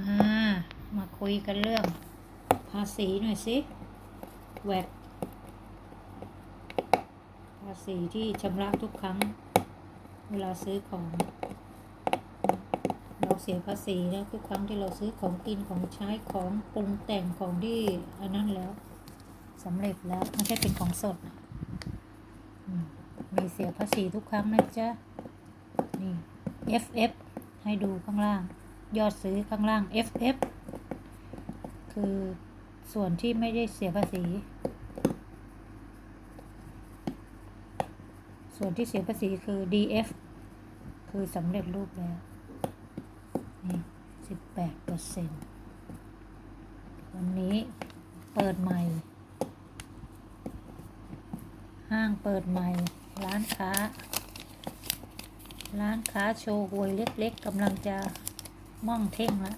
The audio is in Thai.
ามาคุยกันเรื่อง ภาษีหน่อยสิแวดภาษีที่ชำระทุกครั้ง เวลาซื้อของ เราเสียภาษีแล้วทุกครั้งที่เราซื้อของกินของใช้ของปรุงแต่งของที่อันนั้นแล้วสำเร็จแล้วไม่ใช่เป็นของสดนะมีเสียภาษีทุกครั้งนะจ๊ะนี่ FF ให้ดูข้างล่าง ยอดซื้อข้างล่าง FF คือส่วนที่ไม่ได้เสียภาษี ส่วนที่เสียภาษีคือ DF คือสำเร็จรูปแล้ว นี่สิบแปดเปอร์เซ็นต์วันนี้เปิดใหม่ ห้างเปิดใหม่ ร้านค้า ร้านค้าโชว์หวยเล็กๆกำลังจะ ม่องเท่งแล้ว